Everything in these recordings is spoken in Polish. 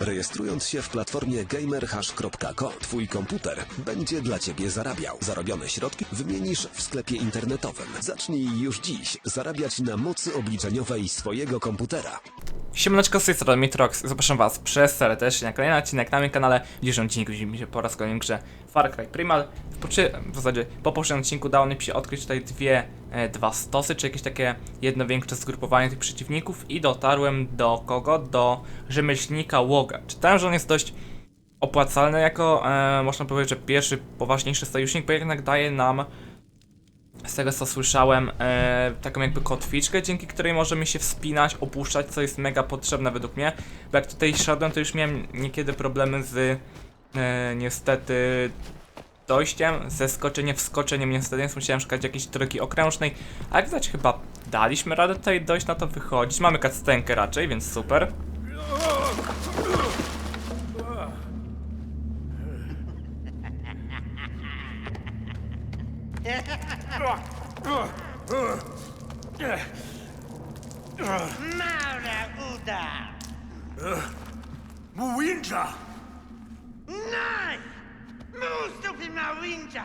Rejestrując się w platformie gamerhash.co, twój komputer będzie dla ciebie zarabiał. Zarobione środki wymienisz w sklepie internetowym. Zacznij już dziś zarabiać na mocy obliczeniowej swojego komputera. Siemaneczko, z tej strony Mitrox. Zapraszam was przez serdecznie na kolejny odcinek na moim kanale. W dzisiejszym widzimy się po raz kolejny grze Far Cry Primal. W, w zasadzie po poprzednim odcinku udało mi się odkryć tutaj dwie, dwa stosy, czy jakieś takie jedno większe zgrupowanie tych przeciwników i dotarłem do kogo? Do rzemieślnika Łoga. Czytałem, że on jest dość opłacalny jako, e, można powiedzieć, że pierwszy poważniejszy sojusznik, bo jednak daje nam z tego co słyszałem, e, taką jakby kotwiczkę, dzięki której możemy się wspinać, opuszczać, co jest mega potrzebne według mnie. Bo jak tutaj szedłem, to już miałem niekiedy problemy z e, niestety dojściem, ze skoczeniem, wskoczeniem niestety, więc musiałem szukać jakiejś drogi okrężnej. A jak widać chyba daliśmy radę tutaj dojść na to wychodzić. Mamy cutscenkę raczej, więc super. Maura uda! Muwinja! Nai! Mustupi mawinja!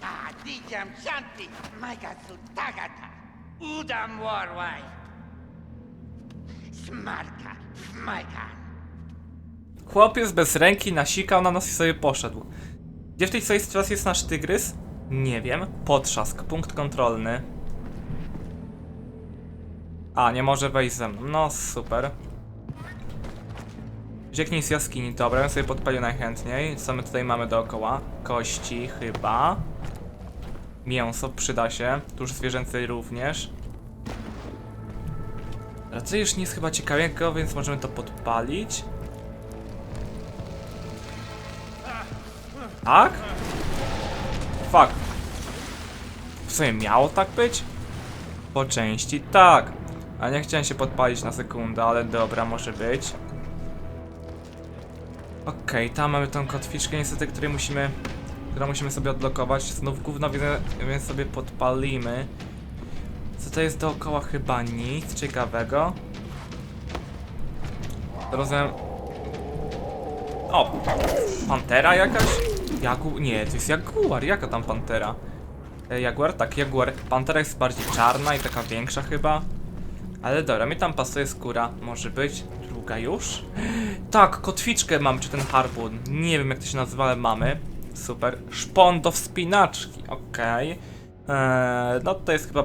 Ta dijam shanti maikatsu tagata! Udam warwai! Smarka majka! Chłopiec bez ręki nasikał na nas i sobie poszedł. Gdzie w tej swojej sytuacji jest nasz tygrys? Nie wiem. Potrzask, punkt kontrolny. A, nie może wejść ze mną. No, super. Ucieknij z jaskini. Dobra, ja sobie podpalił najchętniej. Co my tutaj mamy dookoła? Kości, chyba. Mięso przyda się. Tuż zwierzęcy również. Raczej już nic chyba ciekawego, więc możemy to podpalić. Tak? Fuck. W sumie miało tak być? Po części tak. A nie chciałem się podpalić na sekundę, ale dobra, może być. Okej, tam mamy tą kotwiczkę niestety, której musimy, którą musimy sobie odblokować. Znów gówno, więc sobie podpalimy. Co to jest dookoła? Chyba nic ciekawego. Rozumiem... O! Pantera jakaś? Jagu... Nie, to jest jaguar. Jaka tam pantera? E, jaguar? Tak, jaguar. Pantera jest bardziej czarna i taka większa chyba. Ale dobra, mi tam pasuje skóra. Może być. Już? Tak, kotwiczkę mam, czy ten harbun. Nie wiem jak to się nazywa, ale mamy. Super. Szpon do wspinaczki. Okej. Eee, no to jest chyba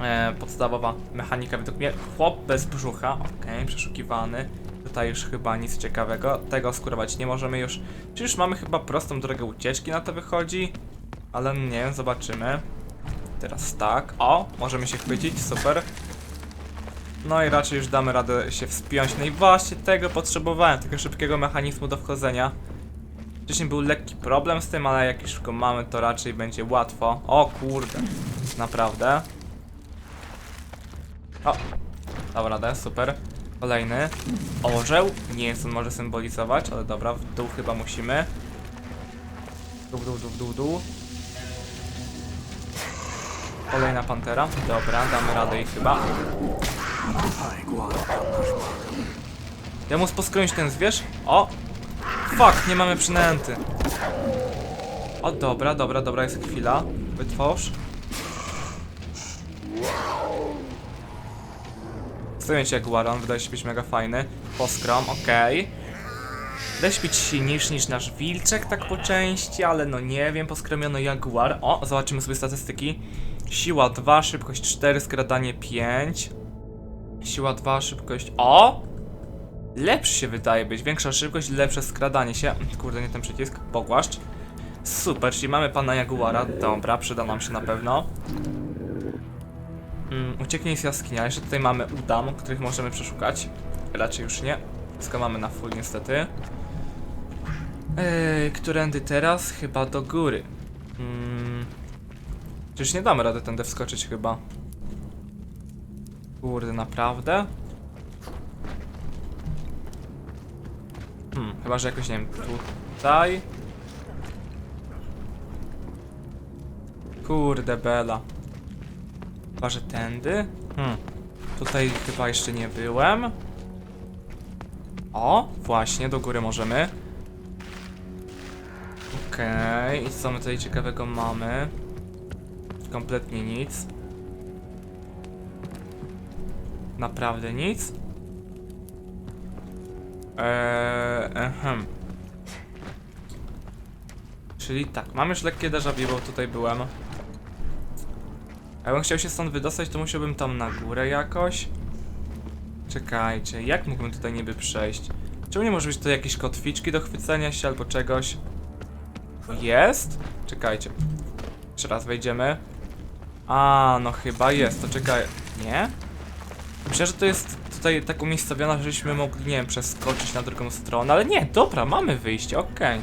e, podstawowa mechanika według mnie. Chłop bez brzucha. Okej, przeszukiwany. Tutaj już chyba nic ciekawego. Tego skurować nie możemy już. Czy już mamy chyba prostą drogę ucieczki na to wychodzi? Ale nie zobaczymy. Teraz tak. O, możemy się chwycić, super. No i raczej już damy radę się wspiąć. No i właśnie tego potrzebowałem, tego szybkiego mechanizmu do wchodzenia. Wcześniej był lekki problem z tym, ale jak już go mamy, to raczej będzie łatwo. O kurde, naprawdę. O, dobra, radę, super. Kolejny. Orzeł. Nie jest on może symbolizować, ale dobra, w dół chyba musimy. Dół, dół, dół, dół, dół. Kolejna pantera. Dobra, damy radę jej chyba. Ja mu poskroić ten zwierz. O! Fuck, nie mamy przynęty. O, dobra, dobra, dobra, jest chwila. Wytwórz. Jak Waron, wydaje się być mega fajny. Poskrom, okej. Wydaje się być silniejszy niż nasz wilczek, tak po części, ale no nie wiem, poskromiono Jaguar. O, zobaczymy sobie statystyki. Siła 2, szybkość 4, skradanie 5. Siła 2, szybkość... O! Lepszy się wydaje być, większa szybkość, lepsze skradanie się. Kurde, nie ten przycisk, pogłaszcz. Super, czyli mamy pana Jaguara, dobra, przyda nam się na pewno. Mm, ucieknij z jaskinia. Jeszcze tutaj mamy udam, których możemy przeszukać. Raczej już nie. Wszystko mamy na full niestety. Eee, którędy teraz? Chyba do góry. Mm. Przecież nie damy rady tędy wskoczyć chyba. Kurde, naprawdę? Hmm, chyba, że jakoś, nie wiem, tutaj... Kurde, Bela. Chyba, że tędy? Hmm. Tutaj chyba jeszcze nie byłem. O, właśnie, do góry możemy. Okej, i co my tutaj ciekawego mamy? Kompletnie nic. Naprawdę nic? Eee, ehem. Czyli tak, mam już lekkie déjà bo tutaj byłem. Jakbym chciał się stąd wydostać, to musiałbym tam na górę jakoś. Czekajcie, jak mógłbym tutaj niby przejść? Czemu nie może być tu jakieś kotwiczki do chwycenia się albo czegoś? Jest? Czekajcie. Jeszcze raz wejdziemy. A, no chyba jest, to czekaj. Nie? Myślę, że to jest tutaj tak umiejscowione, żebyśmy mogli, nie wiem, przeskoczyć na drugą stronę, ale nie, dobra, mamy wyjście, okej.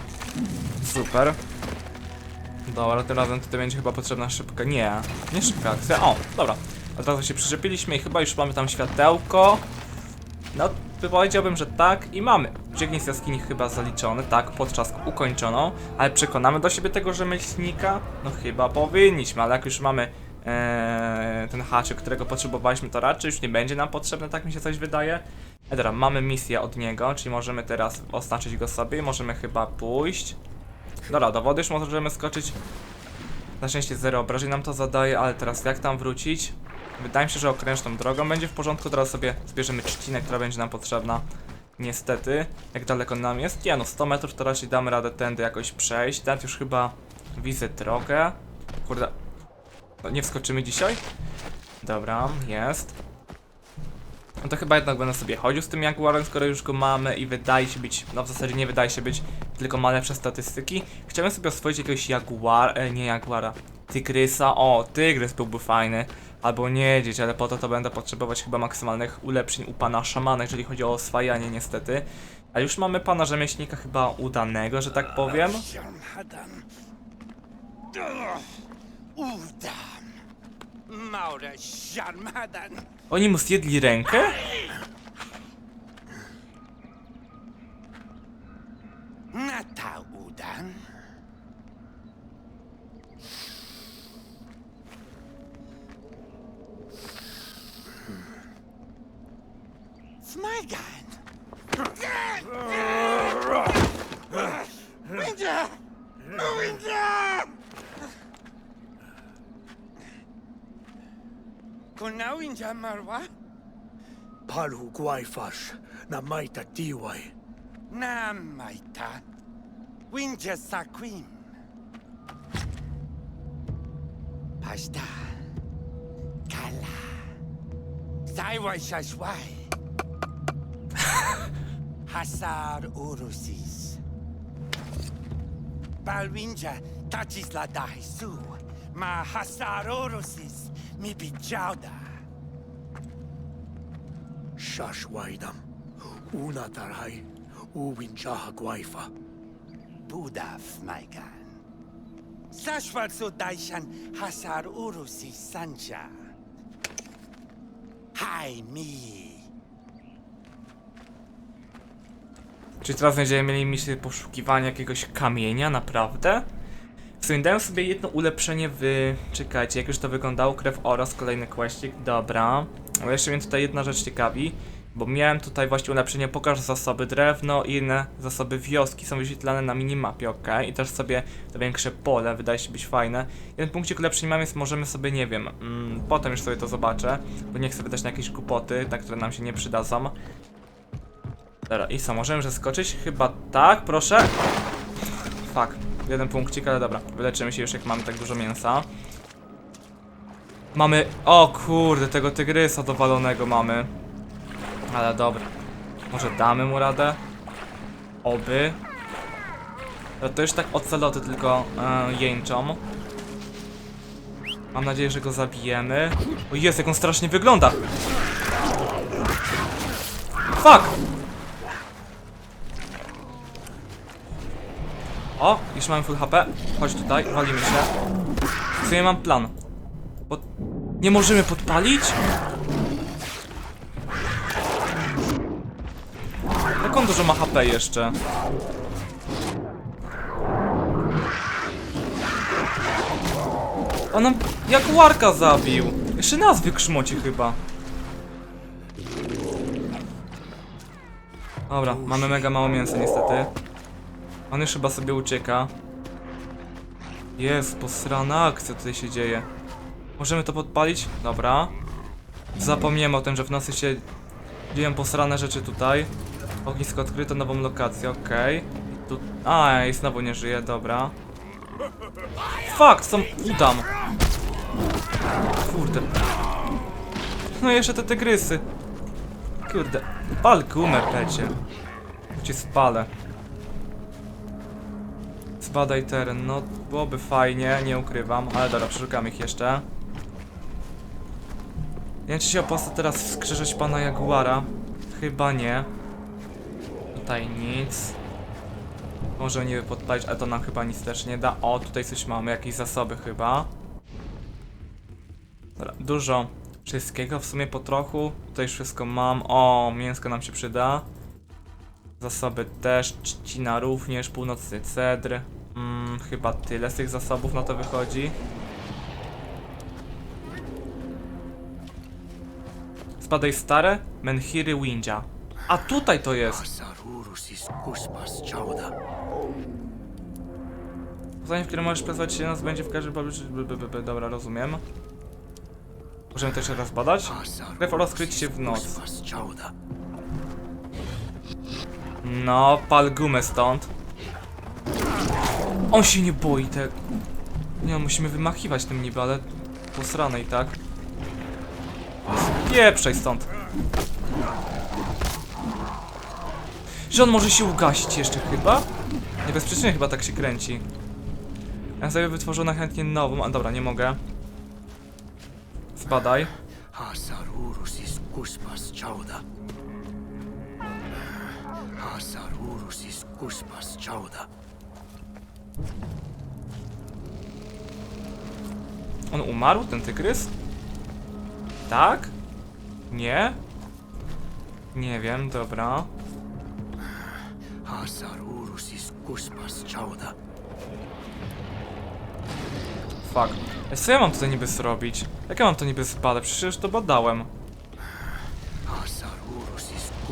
Super. Dobra, tym razem tutaj będzie chyba potrzebna szybka. Nie, nie szybka akcja. O, dobra. Od razu się przyczepiliśmy i chyba już mamy tam światełko. No, powiedziałbym, że tak i mamy. Biegnie z jaskini chyba zaliczony, tak, podczas ukończoną, ale przekonamy do siebie tego rzemieślnika? No chyba powinniśmy, ale jak już mamy e, ten haczyk, którego potrzebowaliśmy, to raczej już nie będzie nam potrzebne, tak mi się coś wydaje. E, dobra, mamy misję od niego, czyli możemy teraz oznaczyć go sobie i możemy chyba pójść. Dobra, do wody już możemy skoczyć. Na szczęście zero obrażeń nam to zadaje, ale teraz jak tam wrócić? Wydaje mi się, że okrężną drogą będzie w porządku. Teraz sobie zbierzemy trzcinę, która będzie nam potrzebna. Niestety, jak daleko nam jest? Nie no, 100 metrów to raczej damy radę tędy jakoś przejść. Ten już chyba widzę drogę. Kurde, nie wskoczymy dzisiaj? Dobra, jest. No to chyba jednak będę sobie chodził z tym Jaguarem, skoro już go mamy i wydaje się być, no w zasadzie nie wydaje się być, tylko ma lepsze statystyki. Chciałem sobie oswoić jakiegoś Jaguar, e, nie Jaguara, Tygrysa, o, Tygrys byłby fajny, albo niedźwiedź, ale po to to będę potrzebować chyba maksymalnych ulepszeń u pana szamana, jeżeli chodzi o oswajanie niestety. A już mamy pana rzemieślnika chyba udanego, że tak powiem. Sharmadan. Oni mu zjedli rękę? Nata Udan. Smagan. Kuna Winja Marwa? Palu Guayfash, na maita tiwai. Na maita. Winja Saquim. Pasta. Kala. Saiwai Shashwai. Hasar Urusis. Balwinja Tachis la Dahisu. Ma Hasar Urusis mi bichauda. Shashwaidam. Una tarhai. Uwinchaha Guayfa. Budaf, my gan. Sashwal so daishan Hasar Urusis Sanja. Hi mi. Czy teraz będziemy mieli misję poszukiwania jakiegoś kamienia, naprawdę? W sumie dałem sobie jedno ulepszenie w... Czekajcie, jak już to wyglądało, krew oraz kolejny questik, dobra. Ale jeszcze mnie tutaj jedna rzecz ciekawi, bo miałem tutaj właśnie ulepszenie pokaż zasoby drewno i inne zasoby wioski są wyświetlane na minimapie, ok? I też sobie to większe pole wydaje się być fajne. Jeden punkcik ulepszeń mam, więc możemy sobie, nie wiem, mm, potem już sobie to zobaczę, bo nie chcę wydać na jakieś głupoty, tak, które nam się nie przydadzą. Dobra, i co, możemy przeskoczyć? Chyba tak, proszę. Fuck, jeden punkcik, ale dobra, wyleczymy się już jak mamy tak dużo mięsa. Mamy, o kurde, tego tygrysa dowalonego mamy. Ale dobra, może damy mu radę? Oby. No to już tak oceloty tylko e, jęczą. Mam nadzieję, że go zabijemy. O jest, jak on strasznie wygląda! Fuck! O, już mamy full HP. Chodź tutaj, walimy się. W sumie mam plan. Nie możemy podpalić? Jak on dużo ma HP jeszcze? On nam jak Warka zabił. Jeszcze nas wykrzmoci chyba. Dobra, mamy mega mało mięsa niestety. On już chyba sobie ucieka. Jest, posrana akcja tutaj się dzieje. Możemy to podpalić? Dobra. Zapomniałem o tym, że w nocy się dzieją posrane rzeczy tutaj. Ognisko odkryto, nową lokację, okej. I Tu... A, i znowu nie żyje, dobra. Fuck, są... Udam. Kurde. No jeszcze te tygrysy. Kurde. Pal gumę, pecie. Cię spalę. Zbadaj teren, no byłoby fajnie, nie ukrywam, ale dobra, przeszukam ich jeszcze. Nie wiem, czy się opłaca teraz wskrzeszać pana Jaguara. Chyba nie. Tutaj nic. Może nie podpalić, ale to nam chyba nic też nie da. O, tutaj coś mamy, jakieś zasoby chyba. Dobra, dużo wszystkiego, w sumie po trochu. Tutaj już wszystko mam. O, mięsko nam się przyda. Zasoby też, trzcina również, północny cedr. Mm, chyba tyle z tych zasobów na to wychodzi. Spadaj stare, Menhiry Winja. A tutaj to jest! Zadanie, w którym możesz przesuwać się nas będzie w każdym pobliżu. Dobra, rozumiem. Możemy też raz badać. Krew oraz skryć się w noc. No, pal gumę stąd. On się nie boi te... Nie, no, musimy wymachiwać tym niby, ale... Posranej, tak? Pieprzaj stąd. Że on może się ugasić jeszcze chyba? Niebezpiecznie chyba tak się kręci. Ja sobie wytworzę na chętnie nową, a dobra, nie mogę. Zbadaj. Hasarurusis kuspas chauda. Hasarurusis kuspas chauda. On umarł, ten tygrys? Tak? Nie? Nie wiem, dobra. Fuck. Co ja mam tutaj niby zrobić? Jak ja mam to niby zbadać? Przecież już to badałem.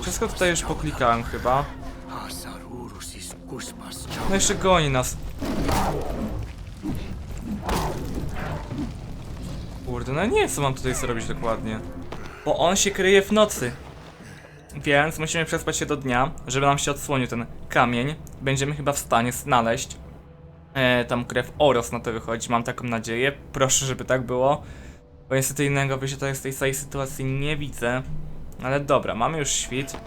Wszystko tutaj już poklikałem chyba. No jeszcze goni nas. Kurde, no nie co mam tutaj zrobić dokładnie. Bo on się kryje w nocy. Więc musimy przespać się do dnia, żeby nam się odsłonił ten kamień. Będziemy chyba w stanie znaleźć e, tam krew Oros na to wychodzi, mam taką nadzieję. Proszę, żeby tak było. Bo niestety innego wyjścia z tej całej sytuacji nie widzę. Ale dobra, mamy już świt.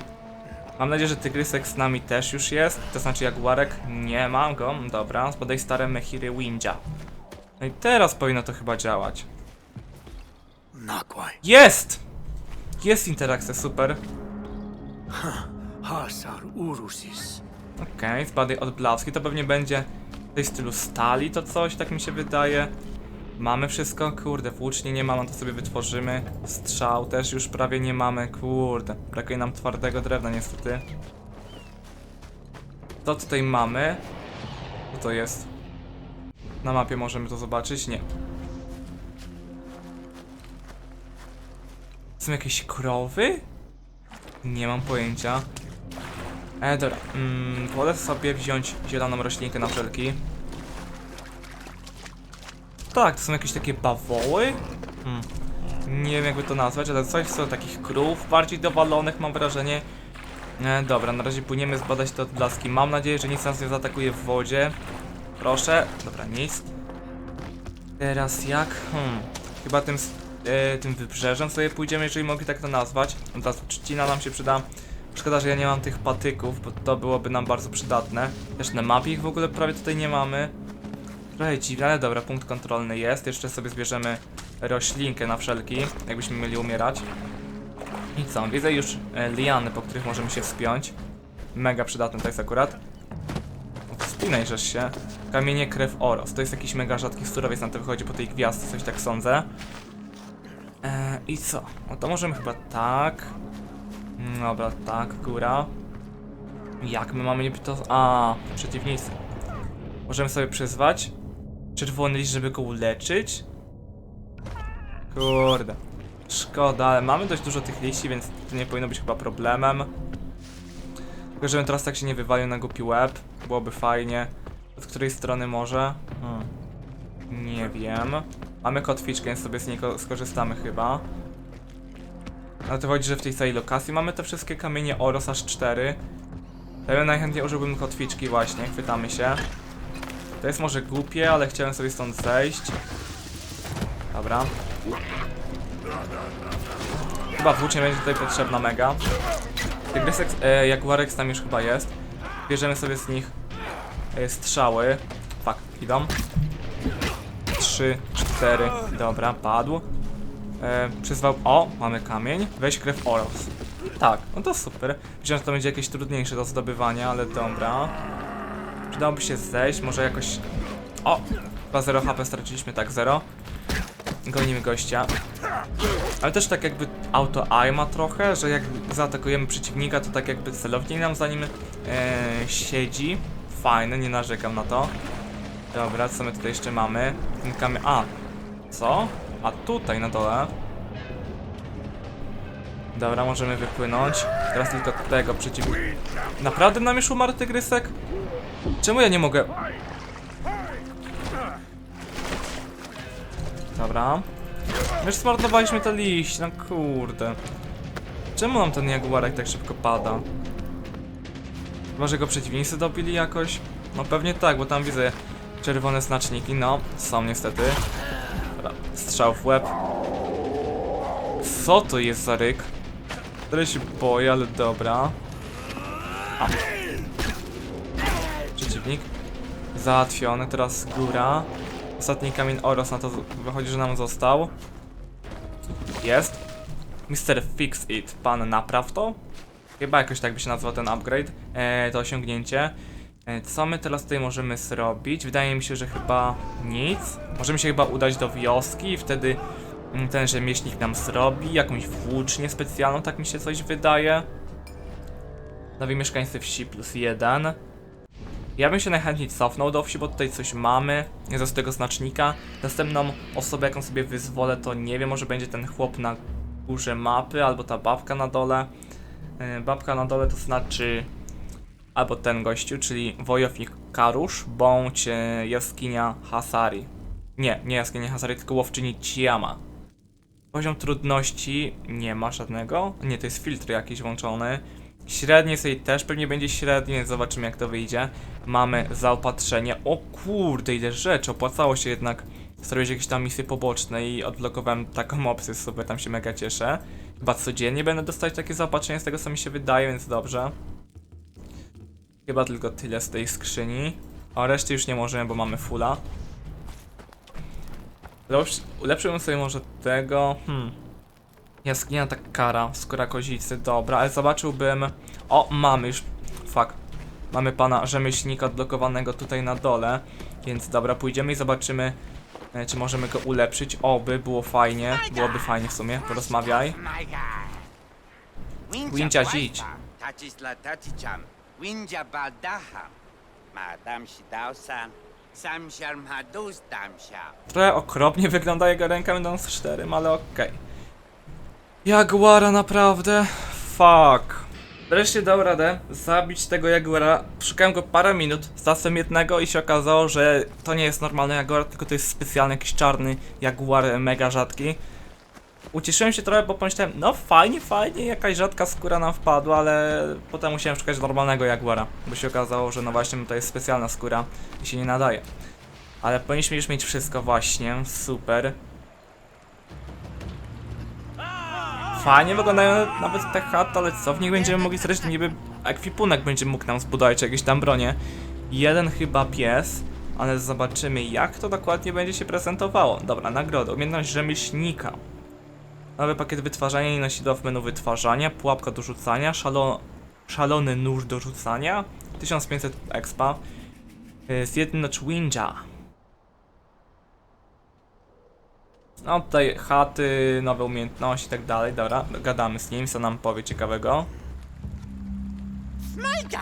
Mam nadzieję, że tygrysek z nami też już jest. To znaczy jaguarek. Nie mam go. Dobra, zbadaj stare mechiry Windzia. No i teraz powinno to chyba działać. Nakwai. Jest! Jest interakcja, super. Hasarurusis. Okej, zbadaj odblaski. To pewnie będzie w tej stylu stali to coś, tak mi się wydaje. Mamy wszystko? Kurde, włócznie nie mamy, to sobie wytworzymy. Strzał też już prawie nie mamy. Kurde, brakuje nam twardego drewna niestety. Co tutaj mamy? Co to jest? Na mapie możemy to zobaczyć? Nie. Są jakieś krowy? Nie mam pojęcia. E, dobra. Mm, wolę sobie wziąć zieloną roślinkę na wszelki. Tak, to są jakieś takie bawoły? Hmm. Nie wiem jakby to nazwać, ale coś co takich krów bardziej dowalonych mam wrażenie. E, dobra, na razie płyniemy zbadać te odblaski. Mam nadzieję, że nic nas nie zaatakuje w wodzie. Proszę. Dobra, nic. Teraz jak? Hmm. Chyba tym, e, tym wybrzeżem sobie pójdziemy, jeżeli mogli tak to nazwać. Teraz trzcina nam się przyda. Szkoda, że ja nie mam tych patyków, bo to byłoby nam bardzo przydatne. Też na mapie ich w ogóle prawie tutaj nie mamy. Trochę dziwne, ale dobra, punkt kontrolny jest. Jeszcze sobie zbierzemy roślinkę na wszelki, jakbyśmy mieli umierać. I co, widzę już e, liany, po których możemy się wspiąć. Mega przydatne to jest akurat. Wspinaj żeś się. Kamienie krew oros. To jest jakiś mega rzadki surowiec, na to wychodzi po tej gwiazdce, coś tak sądzę. E, I co? No to możemy chyba tak. Mm, Dobra, tak, góra. Jak my mamy niby to... A, przeciwnicy. Możemy sobie przyzwać czerwony list, żeby go uleczyć. Kurde. Szkoda, ale mamy dość dużo tych liści, więc to nie powinno być chyba problemem. Tylko żebym teraz tak się nie wywalił na głupi łeb. Byłoby fajnie. Od której strony może? Hmm. Nie wiem. Mamy kotwiczkę, więc sobie z niej ko- skorzystamy chyba. Ale to chodzi, że w tej całej lokacji mamy te wszystkie kamienie Oros aż 4. Ja najchętniej użyłbym kotwiczki właśnie, chwytamy się. To jest może głupie, ale chciałem sobie stąd zejść. Dobra. Chyba włócznie będzie tutaj potrzebna mega. Tygrysek, e, Jaguarek tam już chyba jest. Bierzemy sobie z nich e, strzały. Fuck, idą. Trzy, cztery, dobra, padł. E, przyzwał. O, mamy kamień. Weź krew Oros. Tak, no to super. Myślałem, że to będzie jakieś trudniejsze do zdobywania, ale dobra. Przydałoby się zejść, może jakoś. O! Chyba 0 HP straciliśmy, tak, 0. Gonimy gościa. Ale też tak jakby auto AI ma trochę, że jak zaatakujemy przeciwnika, to tak jakby celownik nam za nim e, siedzi. Fajne, nie narzekam na to. Dobra, co my tutaj jeszcze mamy? Kamień. A, co? A tutaj na dole. Dobra, możemy wypłynąć. Teraz tylko tego przeciwnika. Naprawdę nam już umarł tygrysek? Czemu ja nie mogę? Dobra. Już zmarnowaliśmy te liście, no kurde. Czemu nam ten jaguarek tak szybko pada? Chyba, że go przeciwnicy dobili jakoś? No pewnie tak, bo tam widzę czerwone znaczniki, no, są niestety. Dobra, strzał w łeb. Co to jest za ryk? Się boję, ale dobra. A. Załatwiony, teraz góra. Ostatni kamień Oros na to wychodzi, że nam został. Jest. Mr. Fix It, pan napraw to? Chyba jakoś tak by się nazywał ten upgrade, e, to osiągnięcie. E, co my teraz tutaj możemy zrobić? Wydaje mi się, że chyba nic. Możemy się chyba udać do wioski i wtedy mm, ten rzemieślnik nam zrobi jakąś włócznię specjalną, tak mi się coś wydaje. Nowi mieszkańcy wsi plus jeden. Ja bym się najchętniej cofnął do wsi, bo tutaj coś mamy. Z tego znacznika. Następną osobę, jaką sobie wyzwolę, to nie wiem, może będzie ten chłop na górze mapy, albo ta babka na dole. Yy, babka na dole to znaczy albo ten gościu, czyli wojownik Karusz, bądź e, jaskinia Hasari. Nie, nie jaskinia Hasari, tylko łowczyni Chiama. Poziom trudności nie ma żadnego. Nie, to jest filtr jakiś włączony. Średnie sobie też pewnie będzie średnie, zobaczymy jak to wyjdzie. Mamy zaopatrzenie. O kurde, ile rzeczy. Opłacało się jednak zrobić jakieś tam misje poboczne i odblokowałem taką opcję sobie, tam się mega cieszę. Chyba codziennie będę dostać takie zaopatrzenie z tego co mi się wydaje, więc dobrze. Chyba tylko tyle z tej skrzyni. A reszty już nie możemy, bo mamy fulla. Ulepszyłbym sobie może tego. Hmm. Jaskinia Takara, skóra kozicy, dobra, ale zobaczyłbym... O, mamy już... Fuck. Mamy pana rzemieślnika odblokowanego tutaj na dole, więc dobra, pójdziemy i zobaczymy, e, czy możemy go ulepszyć. Oby, było fajnie, byłoby fajnie w sumie, porozmawiaj. Taticham. Winja Baldaha. Madam. Trochę okropnie wygląda jego ręka będąc czterem, ale okej. Jaguara naprawdę? Fuck. Wreszcie dał radę zabić tego Jaguara. Szukałem go parę minut, zasem jednego i się okazało, że to nie jest normalny Jaguar, tylko to jest specjalny jakiś czarny Jaguar mega rzadki. Ucieszyłem się trochę, bo pomyślałem, no fajnie, fajnie, jakaś rzadka skóra nam wpadła, ale potem musiałem szukać normalnego Jaguara, bo się okazało, że no właśnie to jest specjalna skóra i się nie nadaje. Ale powinniśmy już mieć wszystko właśnie, super. Fajnie wyglądają nawet te chaty, ale co w nich będziemy mogli zresztą niby ekwipunek będzie mógł nam zbudować, jakieś tam bronie. Jeden chyba pies, ale zobaczymy jak to dokładnie będzie się prezentowało. Dobra, nagroda, umiejętność rzemieślnika. Nowy pakiet wytwarzania i nosidła w menu wytwarzania, pułapka do rzucania, szalo, szalony nóż do rzucania, 1500 expa, yy, zjednocz Winja. No tutaj chaty, nowe umiejętności i tak dalej, dobra, gadamy z nim, co nam powie ciekawego. Guy.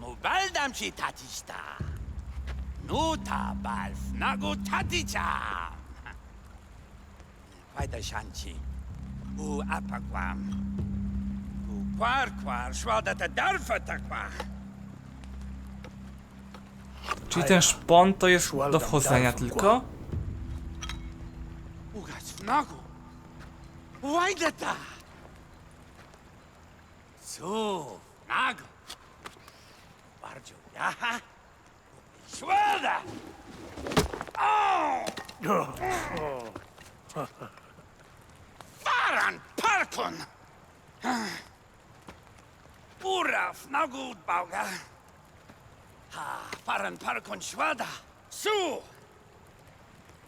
Mubaldam shi Tatista. Nuta Balf Nagu Taticham. Fajda Shanti. U Apagwam. U Quar quar shwalda ta darfa takwa. Czyli ten szpon to jest do wchodzenia darf tylko? Ugas fnagu. Wajdata. Su, nagu. Bardziej, jaha. Shwalda. Faran parkon. Ura fnagu bauga. Ha, faran parkon shwada. Su.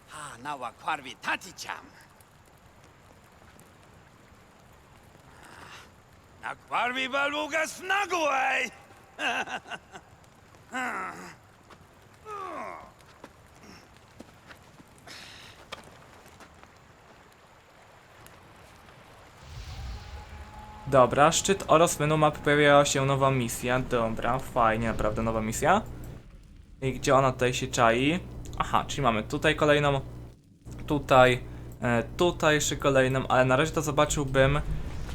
Ha, nawa kwarvi taticham. Na kwarvi balbugas fnaguaj. Dobra, szczyt oraz menu map pojawiała się nowa misja. Dobra, fajnie, naprawdę nowa misja. I gdzie ona tutaj się czai? Aha, czyli mamy tutaj kolejną, tutaj, e, tutaj jeszcze kolejną, ale na razie to zobaczyłbym,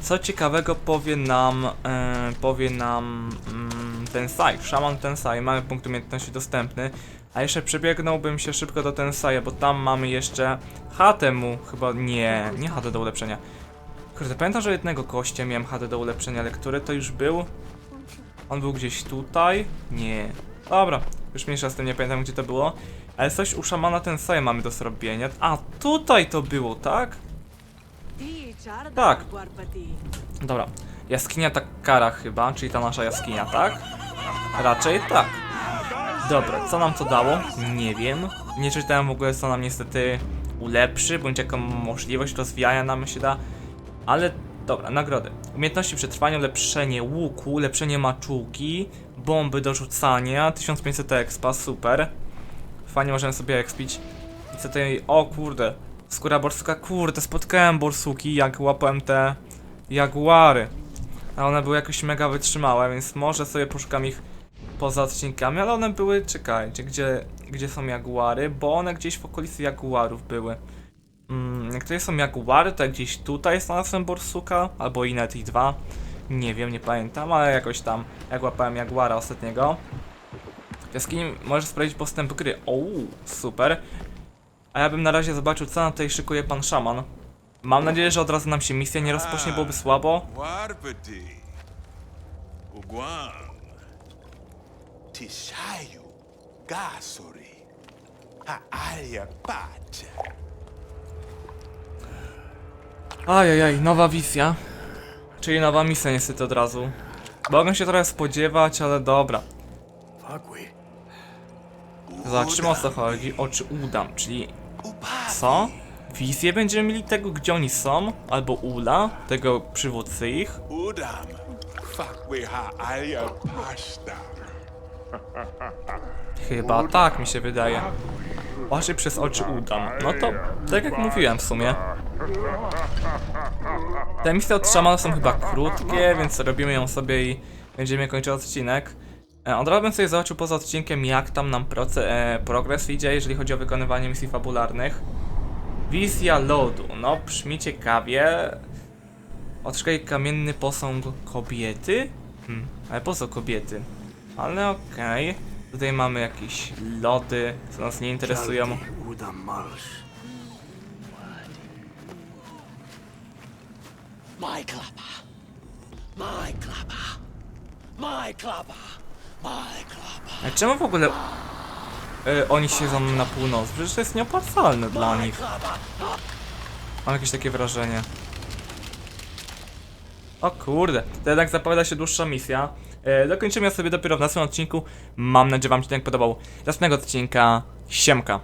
co ciekawego powie nam, e, powie nam mm, Tensai, Shaman Tensai, mamy punkt umiejętności dostępny, a jeszcze przebiegnąłbym się szybko do Tensai, bo tam mamy jeszcze chatę mu, chyba nie, nie chatę do ulepszenia. Kurde, pamiętam, że jednego kościa miałem HD do ulepszenia, ale który to już był? On był gdzieś tutaj? Nie. Dobra, już mniejsza z tym, nie pamiętam gdzie to było. Ale coś u szamana ten sam mamy do zrobienia. A, tutaj to było, tak? Tak. Tak. Dobra. Jaskinia Takara chyba, czyli ta nasza jaskinia, tak? Raczej tak. Dobra, co nam to dało? Nie wiem. Nie czytałem w ogóle, co nam niestety ulepszy, bądź jaką możliwość rozwijania nam się da. Ale dobra, nagrody. Umiejętności przetrwania, ulepszenie łuku, ulepszenie maczułki, bomby do rzucania, 1500 expa, super. Fajnie możemy sobie expić. I co tutaj, o kurde, skóra borsuka, kurde, spotkałem borsuki, jak łapałem te jaguary. A one były jakoś mega wytrzymałe, więc może sobie poszukam ich poza odcinkami, ale one były, czekajcie, gdzie, gdzie są jaguary, bo one gdzieś w okolicy jaguarów były. Mm, jak to są jaguary, to gdzieś tutaj znalazłem borsuka, albo i nawet ich dwa. Nie wiem, nie pamiętam, ale jakoś tam, jak łapałem jaguara ostatniego. W jaskini możesz sprawdzić postęp gry. O, super. A ja bym na razie zobaczył, co nam tutaj szykuje pan szaman. Mam nadzieję, że od razu nam się misja nie rozpocznie, byłoby słabo. Ajajaj, nowa wizja. Czyli nowa misja niestety od razu. Mogę się trochę spodziewać, ale dobra. Zobaczymy o co chodzi. Oczy udam, czyli co? Wizję będziemy mieli tego, gdzie oni są? Albo Ula, tego przywódcy ich? Udam. Chyba tak mi się wydaje. Właśnie przez oczy udam. No to, tak jak mówiłem w sumie. Te misje od szamana są chyba krótkie, więc robimy ją sobie i będziemy kończyć odcinek. E, Od razu bym sobie zobaczył poza odcinkiem, jak tam nam proce, e, progres idzie, jeżeli chodzi o wykonywanie misji fabularnych. Wizja lodu. No, brzmi ciekawie. Odszukaj kamienny posąg kobiety? Hmm, ale po co kobiety? Ale okej. Tutaj mamy jakieś lody, co nas nie interesują. My clubber. My clubber. My clubber. A czemu w ogóle e, oni siedzą na północ? Przecież to jest nieopłacalne dla nich. Mam jakieś takie wrażenie. O kurde, to jednak zapowiada się dłuższa misja. E, dokończymy ją sobie dopiero w następnym odcinku. Mam nadzieję, że Wam się ten podobał. Do następnego odcinka. Siemka.